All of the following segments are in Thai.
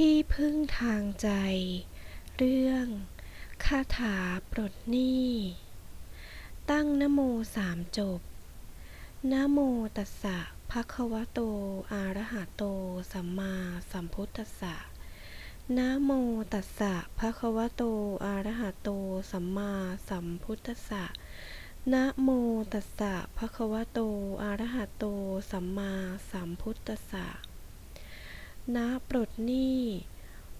ที่พึ่งทางใจ เรื่องคาถาปลดหนี้ ตั้งนโมสามจบนโมตัสสะภะคะวะโต อะระหะโต สัมมาสัมพุทธัสสะนะโมตัสสะภะคะวะโต อะระหะโต สัมมาสัมพุทธัสสะนะโมตัสสะภะคะวะโต อะระหะโต สัมมาสัมพุทธัสสะ นะปลดหนี้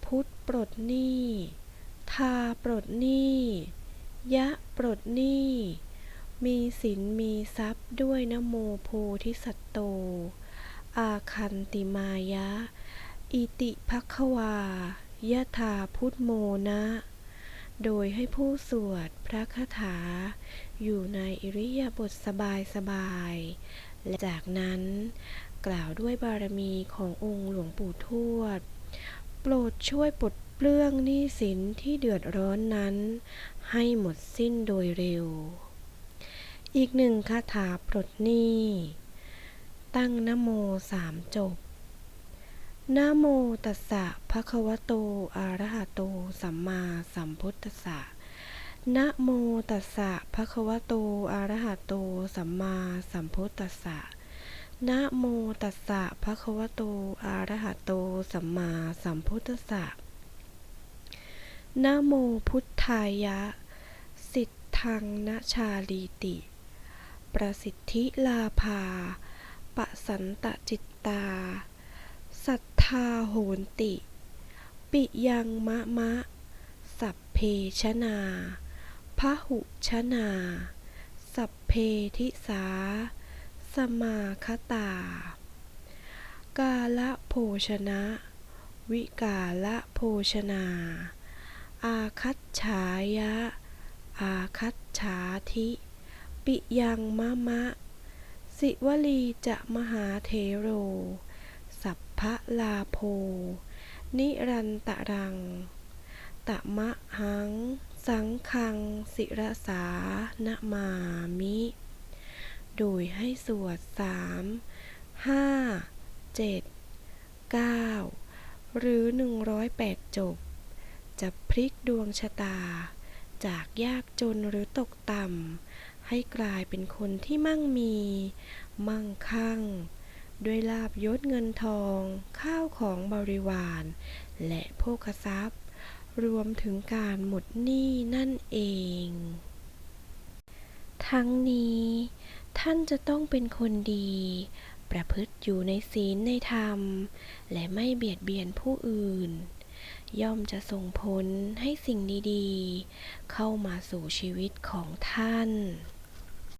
พุทธปลดหนี้ ทาปลดหนี้ ยะปลดหนี้ มีสินมีทรัพย์ด้วยนะโมโพธิสัตโต อาคันติมายะ อิติภัควายะถาพุทโมนะ โดยให้ผู้สวดพระคาถา อยู่ในอิริยาบถสบายสบายๆและจากนั้น กล่าวด้วยบารมีขององค์หลวงปู่ทวด โปรดช่วยปลดเปลื้องหนี้สินที่เดือดร้อนนั้น ให้หมดสิ้นโดยเร็ว อีกหนึ่งคาถาปลดหนี้ ตั้งนโมสามจบนโมตัสสะภะคะวะโต อะระหะโต สัมมาสัมพุทธัสสะนะโมตัสสะภะคะวะโต อะระหะโต สัมมาสัมพุทธัสสะ นะโมตัสสะภะคะวะโต อะระหะโต สัมมาสัมพุทธัสสะนะโมพุทธายะ สิทธังนชาลีติ ประสิทธิลาภา ปะสันตจิตตา สัทธาโหนติ ปิยังมะมะ สัพเพชนาพหุชนา สัพเพทิสา สมาคตา กาละโภชนะ วิกาละโภชนา อาคัจฉายะ อาคัจฉาธิ ปิยังมะมะ สิวลีจะมหาเทโร สัพพะลาโภนิรันตรัง ตะมะหัง สังคังศิรสา นะมามิ ดยให้สวดสามห้าเจ็ดเก้าหรือหนึ่งร้อยแปดจบ จะพลิกดวงชะตา จากยากจนหรือตกต่ำให้กลายเป็นคนที่มั่งมี มั่งคั่ง ด้วยลาบยศเงินทอง ข้าวของบริวาร และโภคทรัพย์ รวมถึงการหมดหนี้นั่นเอง ทั้งนี้ ท่านจะต้องเป็นคนดี ประพฤติอยู่ในศีลในธรรม และไม่เบียดเบียนผู้อื่น ย่อมจะส่งผลให้สิ่งดีๆ เข้ามาสู่ชีวิตของท่าน